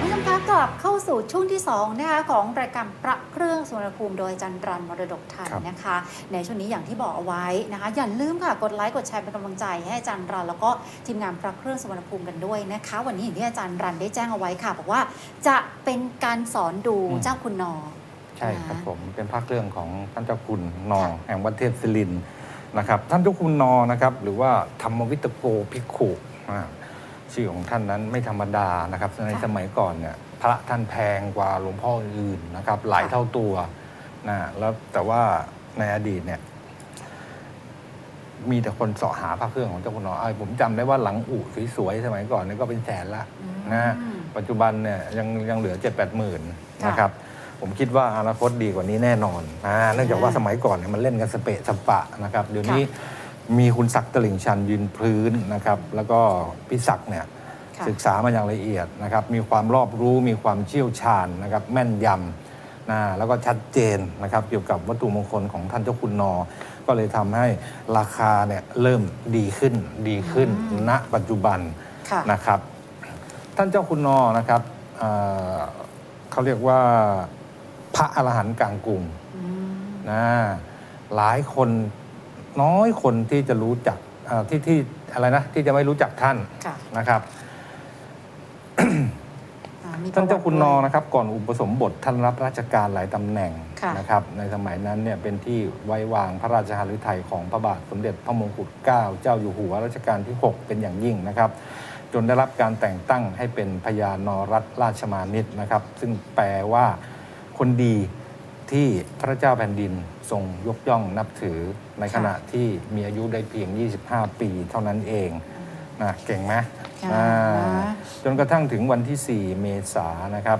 คุณผู้ชมคะกลับเข้าสู่ช่วงที่2นะคะของรายการประเครื่องสุวรรณภูมิโดยอาจันรันมรดกไทยครับนะคะ ในช่วงนี้อย่างที่บอกเอาไว้นะคะ อย่าลืมค่ะกดไลค์กดแชร์เป็นกำลังใจให้อาจารย์รัน แล้วก็ทีมงานประเครื่องสุวรรณภูมิกันด้วยนะคะ วันนี้อย่างที่อาจารย์รันได้แจ้งเอาไว้ค่ะบอกว่าจะเป็นการสอนดูอืมเจ้าคุณนอใช่ครับนะผมเป็นภาคเรื่องของท่านเจ้าคุณนอค่ะแห่งวัดเทพศิรินทร์นะครับท่านเจ้าคุณนอนะครับหรือว่าธรรมวิตโกภิกขุอ่า ชื่อของท่านนั้นไม่ธรรมดานะครับ ในสมัยก่อนเนี่ยพระท่านแพงกว่าหลวงพ่ออื่นนะครับ หลายเท่าตัวนะแล้วแต่ว่าในอดีตเนี่ย มีแต่คนเสาะหาพระเครื่องของเจ้าคุณนอไอ้ผมจำได้ว่าหลังอู่สวยๆสมัยก่อนเนี่ยก็เป็นแสนละนะอืมปัจจุบันเนี่ยยังยังเหลือ7 8หมื่นค่ะนะครับ ผมคิดว่าอนาคตดีกว่านี้แน่นอนนะเนื่องจากว่าอ่าสมัยก่อนเนี่ยมันเล่นกันสเปะสปะนะครับเดี๋ยวนี้ มีคุณศักดิ์ตลิ่งชันยืนพื้นนะครับ แล้วก็พี่ศักดิ์เนี่ยค่ะ ศึกษามาอย่างละเอียดนะครับ มีความรอบรู้มีความเชี่ยวชาญนะครับ แม่นยำนะแล้วก็ชัดเจนนะครับ เกี่ยวกับวัตถุมงคลของท่านเจ้าคุณนอ ก็เลยทำให้ราคาเนี่ยเริ่มดีขึ้นดีขึ้นอืมณปัจจุบัน ค่ะ นะครับ ท่านเจ้าคุณนอนะครับเอ่อเขาเรียกว่าพระอรหันต์กลางกรุงอืม นะหลายคน น้อยคนที่จะรู้จักเอ่อที่ที่อะไรนะที่จะไม่รู้จักท่านค่ะนะครับ อ่มีท่านเจ้าคุณนอประวัติด้วยนะครับก่อนอุปสมบทท่านรับราชการหลายตำแหน่งค่ะ นะครับในสมัยนั้นเนี่ยเป็นที่ไว้วางพระราชหฤทัยของพระบาทสมเด็จพระมงกุฎเกล้าเจ้าอยู่หัวรัชกาลที่ 6 เป็นอย่างยิ่งนะครับ จนได้รับการแต่งตั้งให้เป็นพญานรัตนราชมานิตนะครับ ซึ่งแปลว่าคนดีที่พระเจ้าแผ่นดินทรงยกย่องนับถือ ในขณะที่มีอายุได้เพียง 25 ปีเท่านั้นเองนะเก่งไหมค่ะอ่านะจนกระทั่งถึงวันที่ 4 เมษายนนะครับ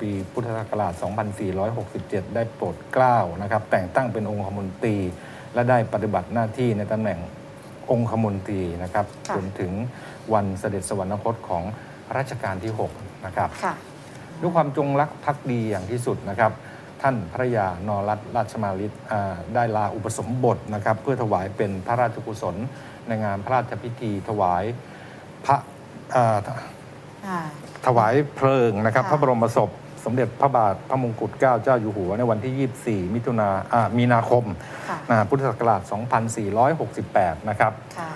ปีพุทธศักราช 2467 ได้โปรดเกล้านะครับ แต่งตั้งเป็นองคมนตรี และได้ปฏิบัติหน้าที่ในตำแหน่งองคมนตรีนะครับค่ะจนถึงวันเสด็จสวรรคตของรัชกาลที่ 6 นะครับค่ะด้วยความจงรักภักดีอย่างที่สุดนะครับ ท่านพระยานรัตนราชมาลิตอ่าได้ลาอุปสมบทนะครับเพื่อถวายเป็นพระราชกุศลในงานพระราชพิธีถวายพระอ่าอ่าถวายเพลิงนะครับค่ะพระบรมศพสมเด็จพระบาทพระมงกุฎเกล้าเจ้าอยู่หัวในวันที่ 24 มิถุนาอ่ามีนาคมค่ะอ่าพุทธศักราช 2468 นะครับค่ะ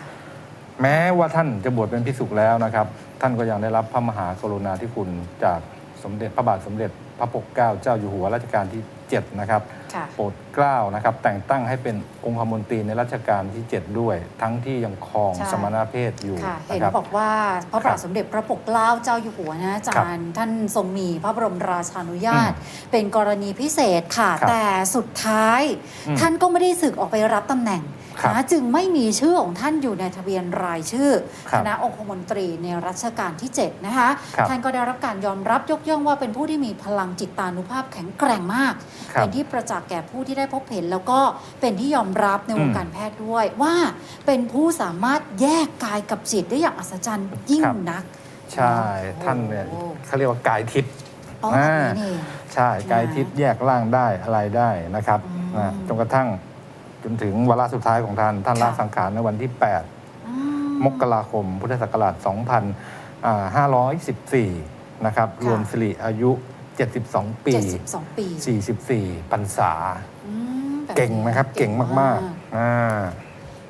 แม้ว่าท่านจะบวชเป็นพิสุแล้วนะครับ ท่านก็ยังได้รับพระมหากรุณาธิคุณจากสมเด็จพระบาทสมเด็จ พระปกเกล้าเจ้าอยู่หัวรัชกาลที่ 7 นะครับ ค่ะ โปรด เกล้านะครับแต่งตั้งให้เป็นองคมนตรีในรัชกาลที่ 7 ด้วย ทั้งที่ยังครองใช่ สมณเพศอยู่ค่ะเห็นนะครับ บอกว่าพระบาทสมเด็จพระปกเกล้าเจ้าอยู่หัวนะอาจารย์ท่านทรงมีพระบรมราชานุญาต เป็นกรณีพิเศษค่ะ ครับแต่สุดท้าย อืมท่านก็ไม่ได้สึกออกไปรับตำแหน่งครับนะจึงไม่มีชื่อของท่านอยู่ในทะเบียนรายชื่อครัคบณะองคมนตรีในรัชกาลที่ 7 นะคะ ครับท่านก็ได้รับการยอมรับยกย่องว่าเป็นผู้ที่มีพลังจิตานุภาพแข็งแกร่งมาก ครับ เป็นที่ประจักษ์แก่ผู้ที่ได้พบเห็น แล้วก็เป็นที่ยอมรับในวงอืมการแพทย์ด้วย ว่าเป็นผู้สามารถแยกกายกับจิตได้อย่างอัศจรรย์ยิ่งครับนัก ใช่ท่านเนี่ยโอ้เขาเรียกว่ากายทิพย์อ๋อแบบนี้นี่ใช่กายทิพย์แยกร่างได้อะไรได้นะครับอืมนะจนกระทั่งจนถึงวาระสุดท้ายของท่านท่านค่ะละสังขารในวันที่8อืมกราคม พุทธศักราช 2514 นะครับค่ะรวมสิริอายุ 72 ปีเจ็ดสิบสองปี 44 พรรษาอืมแบบนี้ เก่งนะครับเก่งมากๆอ่า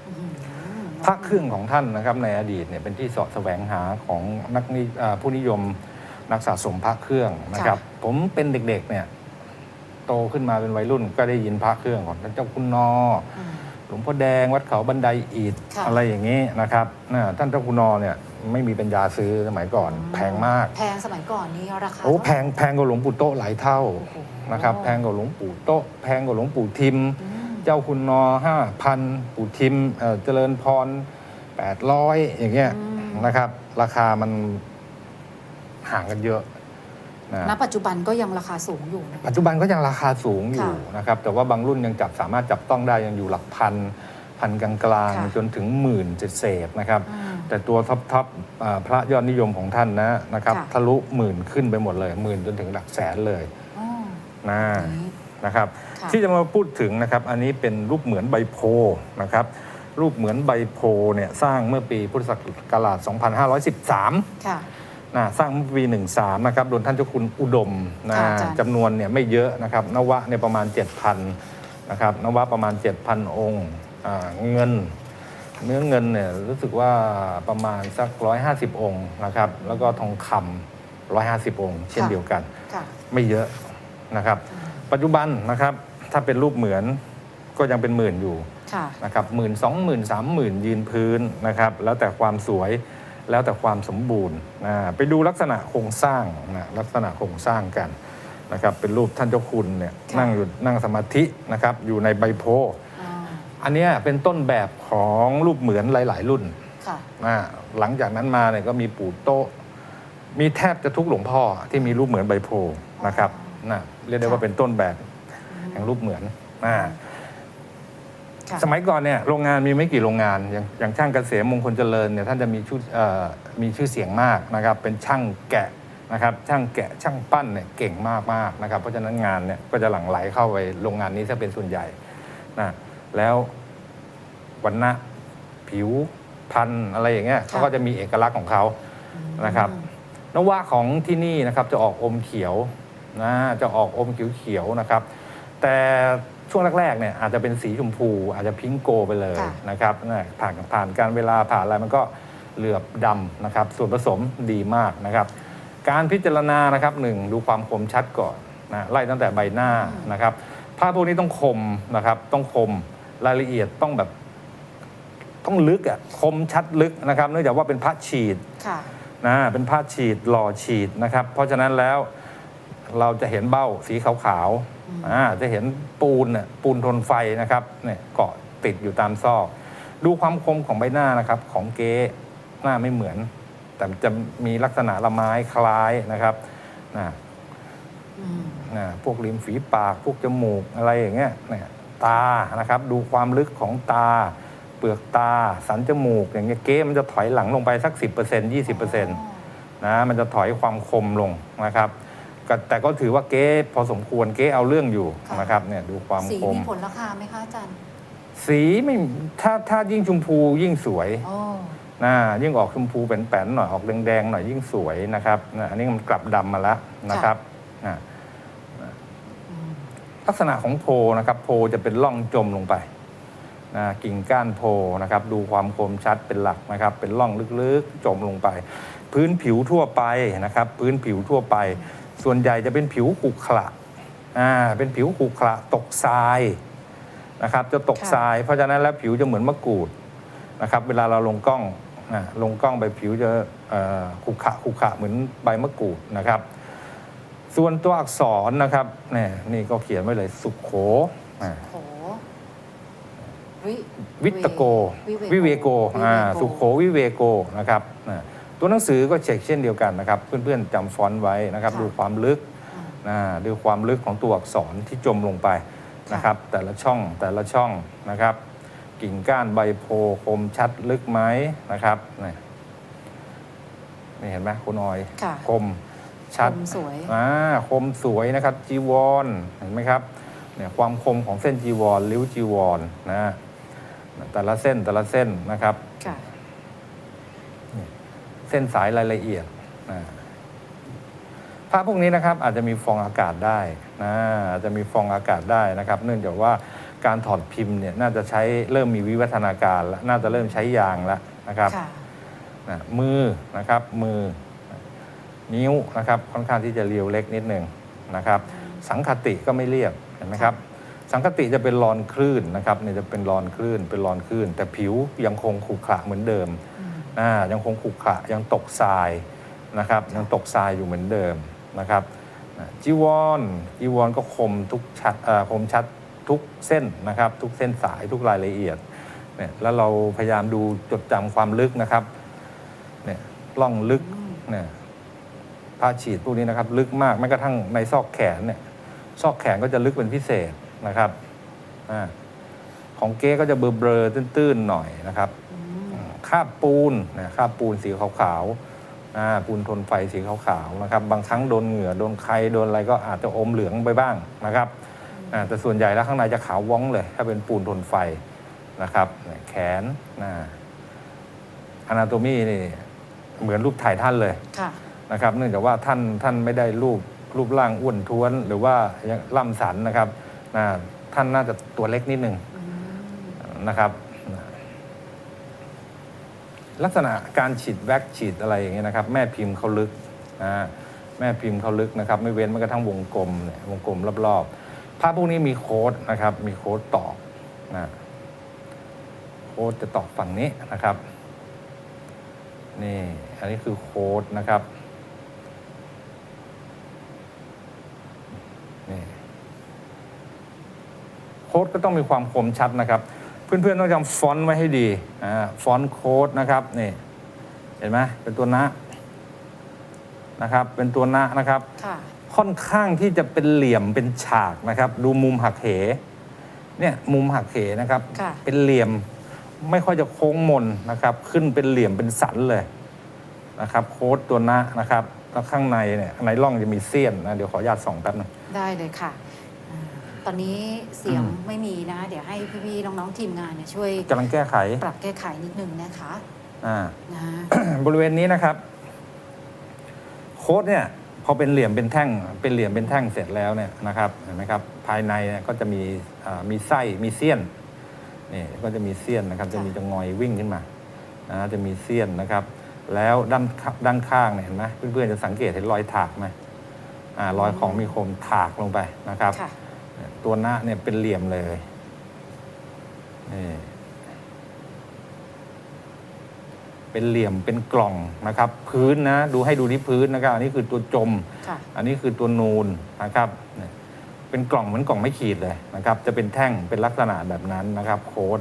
อื้อหือพระเครื่องของท่านนะครับในอดีตเนี่ยเป็นที่เสาะแสวงหาของนักนิอ่าผู้นิยมนักสะสมพระเครื่องนะครับ ผมเป็นเด็กๆเนี่ยโตขึ้นมาเป็นวัยรุ่นก็ได้ยินพระเครื่องของท่านเจ้าคุณนออืมห ลวงพ่อแดง วัดเขาบันไดอิฐค่ะ อะไรอย่างนี้นะครับน่ะท่านเจ้าคุณนอเนี่ยไม่มีปัญญาซื้อสมัยก่อน แพงมาก แพงสมัยก่อนนี้ราคาโอ้เท่าไหร่แพงแพงกว่าหลวงปู่โตะหลายเท่าโอ้โห นะครับแพงกว่าหลวงปู่โตะแพงกว่าหลวงปู่ทิม อืม เจ้าคุณนอห้าพันปู่ทิมเอ่อเจริญพรแปดร้อยอย่างเงี้ยอืม นะครับ ราคามันห่างกันเยอะ นะณปัจจุบันก็ยังราคาสูงอยู่นะ ปัจจุบันก็ยังราคาสูงอยู่ค่ะนะครับ แต่ว่าบางรุ่นยังจับสามารถจับต้องได้ยังอยู่หลักพันพันกลางๆจนถึงหมื่นเศษๆนะครับ อืมแต่ตัวท็อปท็อปอ่าพระยอดนิยมของท่านนะนะครับค่ะ ทะลุหมื่นขึ้นไปหมดเลยหมื่นจนถึงหลักแสนเลยอ๋อนะนี่นะครับ ค่ะที่จะมาพูดถึงนะครับ อันนี้เป็นรูปเหมือนใบโพธิ์นะครับ รูปเหมือนใบโพธิ์เนี่ยสร้างเมื่อปีพุทธศักราช 2513 ค่ะ นะสร้างเมื่อปี 13 นะครับ โดนท่านเจ้าคุณอุดมนะค่ะอาจารย์ จำนวนเนี่ยไม่เยอะนะครับนวะเนี่ยประมาณ 7,000 นะครับนวะประมาณ 7,000 องค์อ่าเงิน เนื้อเงินเนี่ยรู้สึกว่าประมาณสัก 150 องค์นะครับ แล้วก็ทองคำ150 องค์ เช่นเดียวกัน ค่ะ ไม่เยอะนะครับ ปัจจุบันนะครับถ้าเป็นรูปเหมือนก็ยังเป็นหมื่นอยู่ ค่ะ นะครับหมื่นสองหมื่นสามหมื่นยืนพื้นนะครับ แล้วแต่ความสวย แล้วแต่ความสมบูรณ์นะไปดูลักษณะโครงสร้างนะลักษณะโครงสร้างกันนะครับเป็นรูปท่านเจ้าคุณเนี่ยค่ะนั่งอยู่นั่งสมาธินะครับอยู่ในใบโพธิ์อ่าอันเนี้ยเป็นต้นแบบของรูปเหมือนหลาย ๆ รุ่นค่ะนะหลังจากนั้นมาเนี่ยก็มีปู่โต๊ะมีแทบจะทุกหลวงพ่อที่มีรูปเหมือนใบโพธิ์นะครับนะเรียกได้ว่าเป็นต้นแบบแห่งรูปเหมือนอ่า ค่ะ สมัยก่อนเนี่ยโรงงานมีไม่กี่โรงงาน อย่างอย่างช่างเกษมมงคลเจริญเนี่ยท่านจะมีชื่อเอ่อมีชื่อเสียงมากนะครับ เป็นช่างแกะนะครับช่างแกะช่างปั้นเนี่ยเก่งมากมากๆนะครับ เพราะฉะนั้นงานเนี่ยก็จะหลั่งไหลเข้าไปโรงงานนี้จะเป็นส่วนใหญ่นะแล้ววันณะผิวพันธุ์อะไรอย่างเงี้ยเขาก็จะมีเอกลักษณ์ของเขานะครับ นวะของที่นี่นะครับจะออกอมเขียวนะจะออกอมเขียวเขียวๆนะครับ แต่ ช่วงแรกๆเนี่ยอาจจะเป็นสีชมพูอาจจะพิงโกไปเลยค่ะ นะครับนะผ่านผ่านการเวลาผ่านอะไรมันก็เหลือบดำนะครับ ส่วนผสมดีมากนะครับ การพิจารณานะครับหนึ่งดูความคมชัดก่อนนะไล่ตั้งแต่ใบหน้านะครับผ้าพวกนี้ต้องคมนะครับ ต้องคมรายละเอียดต้องแบบต้องลึกอะคมชัดลึกนะครับ เนื่องจากว่าเป็นพระฉีด ค่ะ นะเป็นผ้าฉีดหล่อฉีดนะครับ เพราะฉะนั้นแล้วเราจะเห็นเบ้าสีขาวๆ อ่าจะเห็นปูนน่ะปูนทนไฟนะครับเนี่ยเกาะติดอยู่ตามซอก ดูความคมของใบหน้านะครับ ของเก๊หน้าไม่เหมือน แต่จะมีลักษณะละไม้คล้ายนะครับนะอืมนะพวกริมฝีปากพวกจมูกอะไรอย่างเงี้ยเนี่ยตานะครับ ดูความลึกของตา เปลือกตา สันจมูก อย่างเงี้ยเก๊มันจะถอยหลังลงไปสัก 10% 20%นะมันจะถอยความคมลงนะครับ ก็แต่ก็ถือว่าเก๊พอสมควรเก๊เอาเรื่องอยู่ค่ะ นะครับเนี่ยดูความสีคมมีผลราคาไหมคะอาจารย์สีไม่ถ้าถ้ายิ่งชมพูยิ่งสวยโอ้นะยิ่งออกชมพูแป้นๆหน่อยออกแดงๆหน่อยยิ่งสวยนะครับนะอันนี้มันกลับดำมาแล้วนะครับนะอืมลักษณะของโพนะครับ โพจะเป็นร่องจมลงไปนะกิ่งก้านโพนะครับ ดูความคมชัดเป็นหลักนะครับ เป็นร่องลึกๆจมลงไป พื้นผิวทั่วไปนะครับ พื้นผิวทั่วไป ส่วนใหญ่จะเป็นผิวขรุขระอ่าเป็นผิวขรุขระตกทรายนะครับจะตกค่ะทราย เพราะฉะนั้นแล้วผิวจะเหมือนมะกรูดนะครับเวลาเราลงกล้องอ่าลงกล้องไปผิวจะเอ่อขรุขระขรุขระเหมือนใบมะกรูดนะครับ ส่วนตัวอักษรนะครับเนี่ยนี่ก็เขียนไว้เลยสุขโขอ่าโหวิวิตโกวิวิเวเวโกโกอ่าวิเวโก สุขโขวิเวโกนะครับอ่า ตัวหนังสือก็เช็คเช่นเดียวกันนะครับ เพื่อนๆจำฟอนต์ไว้นะครับดูความลึกอ่านะดูความลึกของตัวอักษรที่จมลงไปนะครับ แต่ละช่องแต่ละช่องนะครับ กิ่งก้านใบโพคมชัดลึกไหมนะครับนี่นี่เห็นไหมคุณออยค่ะคมชัด คมสวย อ่าคมสวยนะครับจีวรเห็นไหมครับเนี่ยความคมของเส้นจีวร ริ้วจีวรนะแต่ละเส้นแต่ละเส้นนะครับ ค่ะ เส้นสายรายละเอียดนะผ้าพวกนี้นะครับอาจจะมีฟองอากาศได้นะอาจจะมีฟองอากาศได้นะครับ เนื่องจากว่าการถอดพิมพ์เนี่ยน่าจะใช้เริ่มมีวิวัฒนาการแล้วน่าจะเริ่มใช้ยางแล้วนะครับค่ะนะมือนะครับมือนิ้วนะครับค่อนข้างที่จะเรียวเล็กนิดหนึ่งนะครับ สังคติก็ไม่เรียบเห็นไหมครับ สังคติจะเป็นรอนคลื่นนะครับเนี่ยจะเป็นรอนคลื่นเป็นรอนคลื่น แต่ผิวยังคงขรุขระเหมือนเดิม อ่ายังคงขรุขระยังตกทรายนะครับยังตกทรายอยู่เหมือนเดิมนะครับจีวรจีวรก็คมทุกชัดคมชัดทุกเส้นนะครับ ทุกเส้นสายทุกรายละเอียดเนี่ยแล้วเราพยายามดูจดจำความลึกนะครับเนี่ยล่องลึกเนี่ยผ้าฉีดพวกนี้นะครับ ลึกมากแม้กระทั่งในซอกแขนเนี่ยซอกแขนก็จะลึกเป็นพิเศษนะครับอของเก๊ก็จะเบลอๆตื้นๆหน่อยนะครับ คราบปูนนะคราบปูนสีขาวๆอ่าปูนทนไฟสีขาวๆนะครับบางครั้งโดนเหงื่อโดนใครโดนอะไรก็อาจจะอมเหลืองไปบ้างนะครับอ่าแต่ส่วนใหญ่แล้วข้างในจะขาวว้องเลย ถ้าเป็นปูนทนไฟนะครับเนี่ยแขนนะอนาโตมีนี่เหมือนรูปถ่ายท่านเลยค่ะนะครับเนื่องจากว่าท่านท่านไม่ได้รูปรูปร่างอ้วนท้วน หรือว่ายังล่ำสันนะครับนะท่านน่าจะตัวเล็กนิดนึงอืมนะครับ ลักษณะการฉีดแว็กฉีดอะไรอย่างเงี้ยนะครับ แม่พิมพ์เขาลึกนะแม่พิมพ์เขาลึกนะครับ ไม่เว้นแม้กระทั่งวงกลมเนี่ยวงกลมรอบๆภาพพวกนี้มีโค้ดนะครับ มีโค้ดตอกนะโค้ดจะตอกฝั่งนี้นะครับนี่อันนี้คือโค้ดนะครับนี่โค้ดก็ต้องมีความคมชัดนะครับ เพื่อนๆต้องจำฟอนต์ไว้ให้ดีอ่าฟอนต์โค้ดนะครับนี่เห็นไหมเป็นตัวนะนะครับ เป็นตัวนะนะครับค่ะค่อนข้างที่จะเป็นเหลี่ยมเป็นฉากนะครับ ดูมุมหักเหเนี่ยมุมหักเหนะครับค่ะเป็นเหลี่ยมไม่ค่อยจะโค้งมนนะครับ ขึ้นเป็นเหลี่ยมเป็นสันเลยนะครับ โค้ดตัวนะนะครับแล้วข้างในเนี่ยในร่องจะมีเสี้ยนนะเดี๋ยวขออนุญาตส่องแป๊บนึงได้เลยค่ะอ่า ตอนนี้เสียงอืมไม่มีนะ เดี๋ยวให้พี่ๆน้องๆทีมงานเนี่ยช่วยกำลังแก้ไข ปรับแก้ไขนิดนึงนะคะอ่านะบริเวณนี้นะครับ โค้ดเนี่ยพอเป็นเหลี่ยมเป็นแท่ง เป็นเหลี่ยมเป็นแท่งเสร็จแล้วเนี่ยนะครับเห็นไหมครับ ภายในเนี่ยก็จะมีอ่ามีไส้มีเสี้ยนนี่ก็จะมีเสี้ยนนะครับ จะมีจะงอยวิ่งขึ้นมานะจะมีเสี้ยนนะครับ แล้วด้านข้าด้านข้างเนี่ยเห็นไหมเพื่อนๆจะสังเกตเห็นรอยถากไหมอ่ารอยของมีคมถากลงไปนะครับค่ะ ตัวหน้าเนี่ยเป็นเหลี่ยมเลยนี่เป็นเหลี่ยมเป็นกล่องนะครับ พื้นนะดูให้ดูที่พื้นนะครับ อันนี้คือตัวจมค่ะอันนี้คือตัวนูนนะครับเนี่ยเป็นกล่องเหมือนกล่องไม่ขีดเลยนะครับ จะเป็นแท่งเป็นลักษณะแบบนั้นนะครับ โค้ด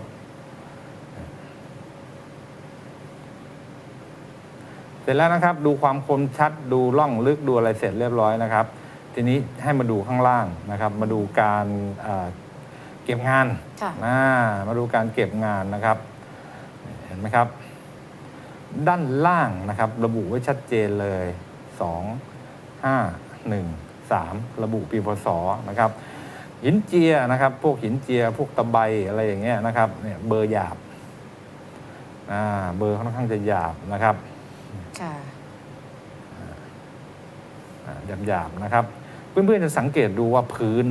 เสร็จแล้วนะครับ ดูความคมชัดดูร่องลึกดูอะไรเสร็จเรียบร้อยนะครับ ทีนี้ให้มาดูข้างล่างนะครับ มาดูการเอ่อเก็บงานค่ะอ่ามาดูการเก็บงานนะครับ เห็นไหมครับ ด้านล่างนะครับ ระบุไว้ชัดเจนเลย 2 5 1 3 ระบุปีพศนะครับหินเจียนะครับ พวกหินเจีย พวกตะไบอะไรอย่างเงี้ยนะครับเนี่ยเบอร์หยาบอ่าเบอร์ค่อนข้างจะหยาบนะครับค่ะหยาบหยาบๆนะครับ เพื่อนๆจะสังเกตดูว่าพื้น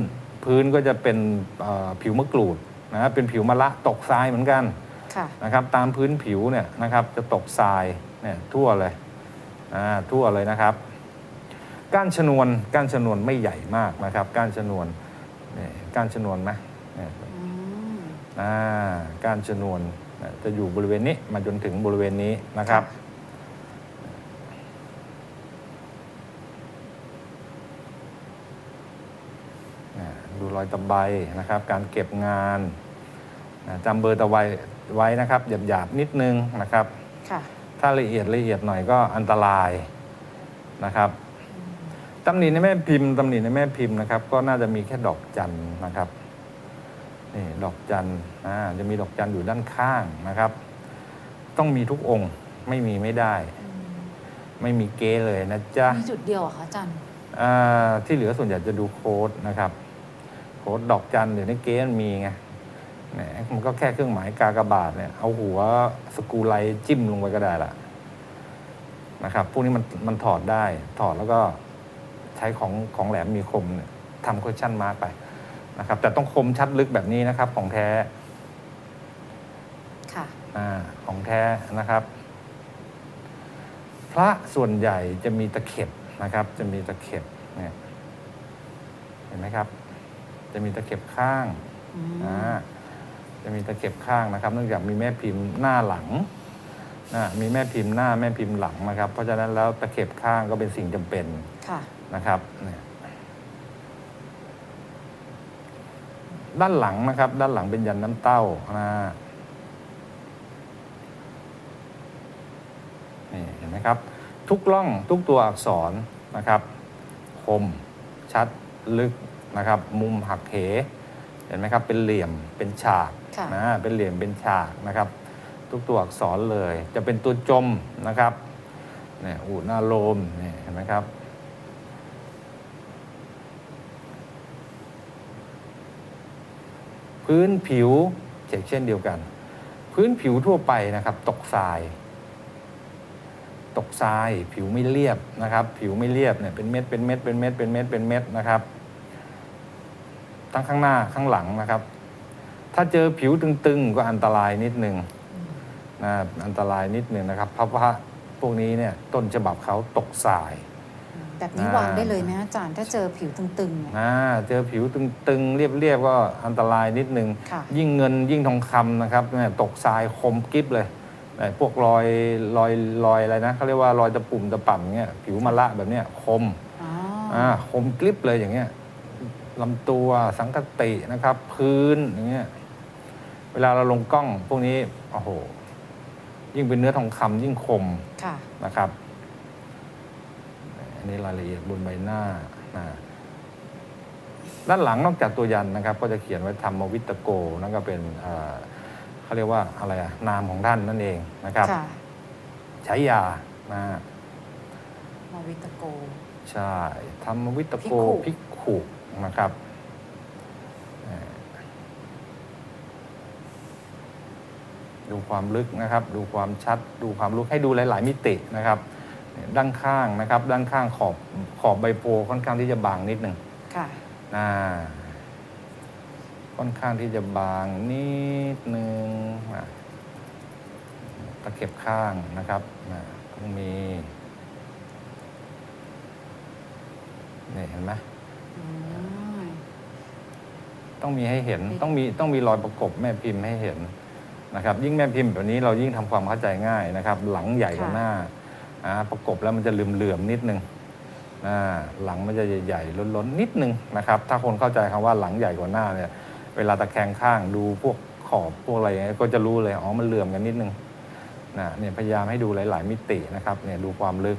พื้นก็จะเป็นเอ่อผิวมะกรูดนะเป็นผิวมะละตกทรายเหมือนกันค่ะนะครับตามพื้นผิวเนี่ยนะครับจะตกทรายเนี่ยทั่วเลยอ่าทั่วเลยนะครับ ก้านชนวนก้านชนวนไม่ใหญ่มากนะครับ ก้านชนวนเนี่ยก้านชนวนไหมเนี่ยอืมอ่าก้านชนวนเนี่ยจะอยู่บริเวณนี้มาจนถึงบริเวณนี้นะครับ อ่า ดูรอยตะไบนะครับ การเก็บงานอ่าจำเบอร์ตะไบไว้นะครับหยาบๆนิดนึงนะครับ ค่ะถ้าละเอียดละเอียดหน่อยก็อันตรายนะครับตำหนิในแม่พิมพ์ตำหนิในแม่พิมพ์นะครับ ก็น่าจะมีแค่ดอกจันนะครับนี่ดอกจันอ่าจะมีดอกจันอยู่ด้านข้างนะครับ ต้องมีทุกองค์ไม่มีไม่ได้ ไม่มีเก๊เลยนะจ๊ะมีจุดเดียวเหรอะคะอาจัน อ่าที่เหลือส่วนใหญ่จะดูโค้ดนะครับ โค้ดดอกจันเดี๋ยวนี้เก๊มันมีไงแหมมันก็แค่เครื่องหมายกากบาทเนี่ย เอาหัวสกรูไลท์จิ้มลงไปก็ได้ละนะครับพวกนี้มันมันถอดได้ ถอดแล้วก็ใช้ของของแหลมมีคมเนี่ยทำ question mark ไปนะครับ แต่ต้องคมชัดลึกแบบนี้นะครับ ของแท้ค่ะอ่าของแท้นะครับ พระส่วนใหญ่จะมีตะเข็บนะครับ จะมีตะเข็บเนี่ยเห็นไหมครับ จะมีตะเข็บข้างอืมอ่าจะมีตะเข็บข้างนะครับเนื่องจากมีแม่พิมพ์หน้าหลังนะมีแม่พิมพ์หน้าแม่พิมพ์หลังนะครับ เพราะฉะนั้นแล้วตะเข็บข้างก็เป็นสิ่งจำเป็นค่ะนะครับเนี่ยด้านหลังนะครับ ด้านหลังเป็นยันน้ำเต้านะนี่เห็นไหมครับ ทุกล่องทุกตัวอักษรนะครับ คม ชัด ลึก นะครับ มุมหักเหเห็นไหมครับ เป็นเหลี่ยมเป็นฉากค่ะ นะเป็นเหลี่ยมเป็นฉากนะครับ ทุกตัวอักษรเลย จะเป็นตัวจมนะครับเนี่ยอุณาโลมเนี่ยเห็นไหมครับ พื้นผิวเช็คเช่นเดียวกัน พื้นผิวทั่วไปนะครับ ตกทราย ตกทราย ผิวไม่เรียบนะครับ ผิวไม่เรียบเนี่ยเป็นเม็ดเป็นเม็ดเป็นเม็ดเป็นเม็ดเป็นเม็ดนะครับ ทั้งข้างหน้าข้างหลังนะครับ ถ้าเจอผิวตึงๆ ก็อันตรายนิดนึงนะอันตรายนิดนึงนะครับ เพราะว่าพวกนี้เนี่ยต้นฉบับเขาตกทราย แบบนี้อ่าวางได้เลยไหมอาจารย์ ถ้าเจอผิวตึงๆเนี่ย อ่าเจอผิวตึงๆ เรียบๆก็อันตรายนิดนึง ค่ะ ยิ่งเงินยิ่งทองคำนะครับเนี่ยตกทรายคมกริบเลยไอ้พวกรอยรอยรอยอะไรนะเขาเรียกว่ารอยตะปุ่มตะป่ำเงี้ยผิวมะละแบบเนี้ยคมอ๋ออ่าคมกริบเลยอย่างเงี้ย ลำตัวสังกตินะครับ พื้นอย่างเงี้ยเวลาเราลงกล้องพวกนี้โอ้โห ยิ่งเป็นเนื้อทองคำยิ่งคมค่ะ นะครับ อันนี้รายละเอียดบนใบหน้านะด้านหลังนอกจากตัวยันนะครับ ก็จะเขียนไว้ธรรมวิตโกนั่นก็เป็นเอ่อเขาเรียกว่าอะไรอะนามของท่านนั่นเองนะครับค่ะใช้ยานะมาวิตโก ใช่ธรรมวิตโกภิภิกกขุขุนะครับเอ่อดูความลึกนะครับ ดูความชัด ดูความลึกให้ดูหลาย ๆ มิตินะครับ ด้านข้างนะครับ ด้านข้างขอบขอบใบโพธิ์ค่อนข้างที่จะบางนิดหนึ่ง ค่ะ อ่าค่อนข้างที่จะบางนิดนึงอะตะเข็บข้างนะครับอ่าต้องมี นี่เห็นไหมอืมต้องมีให้เห็นมีต้องมีต้องมีรอยประกบแม่พิมพ์ให้เห็นนะครับ ยิ่งแม่พิมพ์แบบนี้เรายิ่งทำความเข้าใจง่ายนะครับ หลังใหญ่กว่าหน้าอ่าประกบแล้วมันจะเหลื่อมๆนิดนึงอ่าหลังมันจะใหญ่ๆล้นๆนิดนึงนะครับ ถ้าคนเข้าใจคำว่าหลังใหญ่กว่าหน้าเนี่ย เวลาตะแคงข้างดูพวกขอบพวกอะไรอย่างเงี้ยก็จะรู้เลยอ๋อมันเหลื่อมกันนิดนึงนะเนี่ยพยายามให้ดูหลาย ๆ มิตินะครับเนี่ยดูความลึก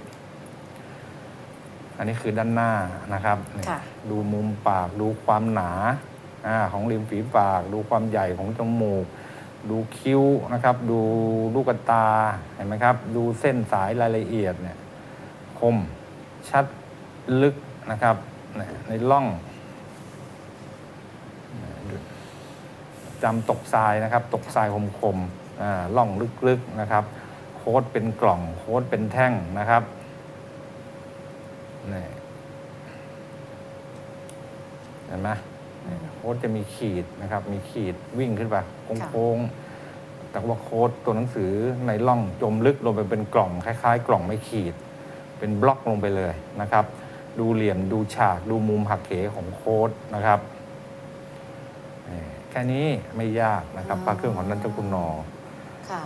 อันนี้คือด้านหน้านะครับเนี่ยค่ะ ดูมุมปากดูความหนาอาของริมฝีปาก ดูความใหญ่ของจมูก ดูคิ้วนะครับ ดูลูกตาเห็นไหมครับ ดูเส้นสายรายละเอียดเนี่ยคมชัดลึกนะครับเนี่ยในร่องจำตกทรายนะครับ ตกทรายคมคมๆอ่าร่องลึกๆนะครับ โค้ดเป็นกล่องโค้ดเป็นแท่งนะครับ นี่เห็นไหมเนี่ยโค้ดจะมีขีดนะครับ มีขีดวิ่งขึ้นไปโค้งๆแต่ว่าโค้ดตัวหนังสือในร่องจมลึกลงไปเป็นกล่อง คล้าย ๆ กล่องไม่ขีด เป็นบล็อกลงไปเลยนะครับ ดูเหลี่ยมดูฉากดูมุมหักเหของโค้ดนะครับนี่แค่นี้ไม่ยากนะครับพระเครื่องของนันทกุลนอค่ะ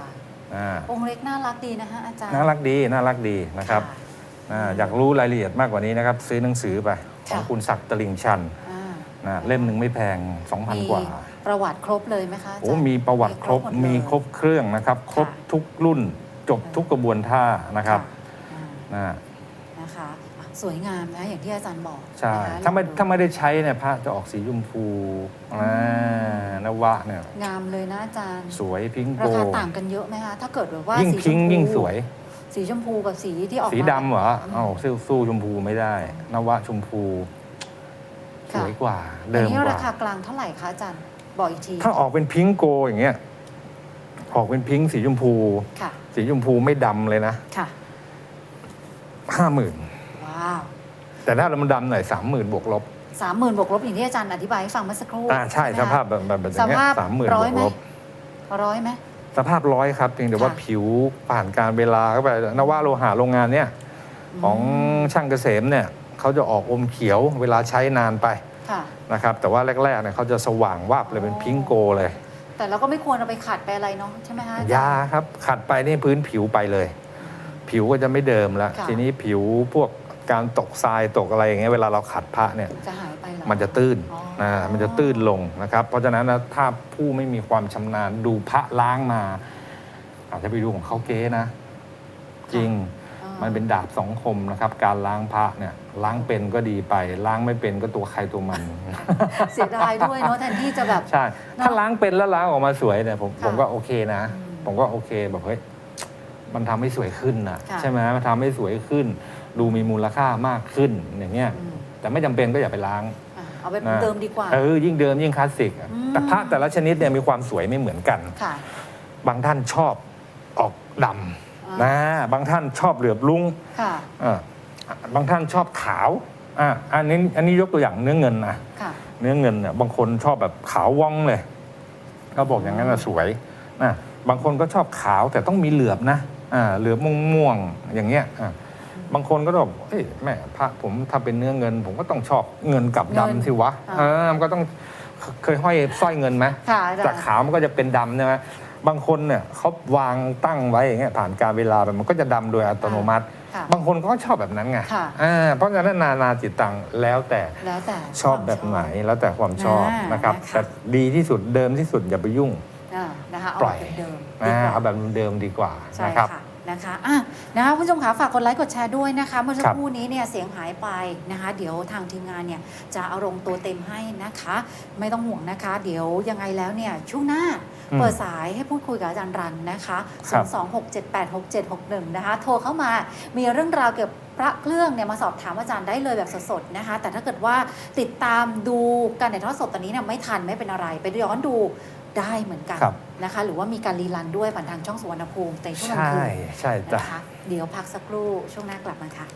อ่าองค์เล็กน่ารักดีนะคะอาจารย์ น่ารักดีน่ารักดีนะครับค่ะ อ่าอยากรู้รายละเอียดมากกว่านี้นะครับ ซื้อหนังสือไป ของค่ะคุณศักดิ์ตลิ่งชันอ่านะเล่มหนึ่งไม่แพง 2,000 กว่า ประวัติครบเลยไหมคะอาจารย์โอ้มีประวัติครบหดเลยมีครบเครื่องนะครับ ครบทุกรุ่นจบทุกกระบวนท่านะครับอ่านะนะคะอะสวยงามนะอย่างที่อาจารย์บอกใช่นะคะถ้าไม่ลองดูถ้าไม่ได้ใช้เนี่ยพระจะออกสีชมพูอ่านวะเนี่ยงามเลยนะอาจารย์ สวยพิงโกราคาต่างกันเยอะไหมคะถ้าเกิดแบบว่ายิ่งสีชพิงมพูยิ่งสวย สีชมพูกับสีที่ออกสีมาดำเหรอเอ้าสู้สู้ชมพูไม่ได้ นวะชมพู สค่ะวยกว่าอัเดินมนี้กราว่า คากลางเท่าไหร่คะอาจารย์ บอกอีกทีถ้าออกเป็นพิงโกอย่างเงี้ย ออกเป็นพิงสีชมพู ค่ะ สีชมพูไม่ดำเลยนะค่ะ ห้าหมื่นว้าวแต่ถ้าเรามันดำหน่อยสามหมื่นบวกลบสามหมื่นบวกลบอย่างที่อาจารย์อธิบายให้ฟังเมื่อสักครู่อ่าใช่ไหมสคะ ภาพแบบแบบแบบอย่างเงี้ยสภาพสามหมื่นร้บอยวกไหม ลบร้อยไหม สภาพร้อยครับเพียงแต่ว่าค่ะ ผิวผ่านการเวลาเข้าไปนว่าโลหะโรงงานเนี่ยของช่างเกษมเนี่ยเขาจะออกอมเขียวเวลาใช้นานไปค่ะ นะครับแต่ว่าแรกๆเนี่ยเขาจะสว่างวาบเลยเป็นพิงโกเลย แต่เราก็ไม่ควรเอาไปขัดไปอะไรเนาะใช่ไหมคะอจรยาครับขัดไปนี่พื้นผิวไปเลย ผิวก็จะไม่เดิมแล้ว ค่ะ ทีนี้ผิวพวกการตกทรายตกอะไรอย่างเงี้ยเวลาเราขัดพระเนี่ยจะหายไปเหรอมันจะตื้น อ๋อ นะมันจะตื้นลงนะครับ เพราะฉะนั้นนะถ้าผู้ไม่มีความชำนาญดูพระล้างมา อาจจะไปดูของเขาเก๊นะ จริง อ่ามันเป็นดาบสองคมนะครับ การล้างพระเนี่ยล้างเป็นก็ดีไป ล้างไม่เป็นก็ตัวใครตัวมัน เสียดายด้วยเนาะแทนที่จะแบบ ใช่ ถ้าล้างเป็นแล้วล้างออกมาสวยเนี่ยผมค่ะผมก็โอเคนะ อืมผมก็โอเคแบบเฮ้ยมันทำให้สวยขึ้นนะค่ะ ใช่ไหมมันทำให้สวยขึ้น ดูมีมูลค่ามากขึ้นอย่างเงี้ย อืมแต่ไม่จำเป็นก็อย่าไปล้างอะ เอาแบบนะเดิมดีกว่า เออยิ่งเดิมยิ่งคลาสสิกอะอืมแต่พระแต่ละชนิดเนี่ยมีความสวยไม่เหมือนกัน ค่ะ บางท่านชอบออกดำอ่นะบางท่านชอบเหลือบลุงค่ะอ่าบางท่านชอบขาวอะอันนี้อันนี้ยกตัวอย่างเนื้อเงินนะค่ะเนื้อเงินเนี่ยบางคนชอบแบบขาวว่องเลยเขาบอกอย่างนั้นนะสวยนะบางคนก็ชอบขาวแต่ต้องมีเหลือบนะอ่าเหลือบม่วงๆอย่างเงี้ยอะ บางคนก็บอกเอ้ยแม่พระผมถ้าเป็นเนื้อเงิน ผมก็ต้องชอบเงินกับเงินดำสิวะอ่า เออมันก็ต้องเคยห้อยสร้อยเงินไหมค่ะอาจารจากย์ ขาวมันก็จะเป็นดำใช่ไหมบางคนเนี่ยเขาวางตั้งไว้อย่างเงี้ยผ่านการเวลาไปมันก็จะดำโดยอัตโนมัติ ค่ะบางคนก็ชอบแบบนั้นไงค่ะ อ่าเพราะฉะนั้นนานาจิตตังแล้วแต่ แล้วแต่ชอบแบบไหนแล้วแต่ความชอบอ่านนะครับ นะคะ แต่ดีที่สุดเดิมที่สุดอย่าไปยุ่งอ่านะคะเอาปล่อย แบบเดิมๆดีอ่ากว่า เอาแบบเดิมดีกว่าใช่นะครับ ค่ะ นะคะอะนะคะคุณผู้ชมคะฝากกดไลค์กดแชร์ด้วยนะคะเมื่อสักครับครู่นี้เนี่ยเสียงหายไปนะคะ เดี๋ยวทางทีมงานเนี่ยจะเอาลงตัวเต็มให้นะคะ ไม่ต้องห่วงนะคะ เดี๋ยวยังไงแล้วเนี่ยช่วงหน้าอืมเปิดสายให้พูดคุยกับอาจารย์รันนะคะครับ026786761นะคะ โทรเข้ามามีเรื่องราวเกี่ยวกับพระเครื่องเนี่ยมาสอบถามอาจารย์ได้เลยแบบสดๆนะคะ แต่ถ้าเกิดว่าติดตามดูการถ่ายทอดสดตอนนี้เนี่ยไม่ทันไม่เป็นอะไรไปย้อนดู ได้เหมือนกันครับ นะคะ หรือว่ามีการรีลันด้วยผ่านทางช่องสุวรรณภูมิในช่วงกลางใช่คืนใช่จ้ะ นะคะเดี๋ยวพักสักครู่ช่วงหน้ากลับมาค่ะ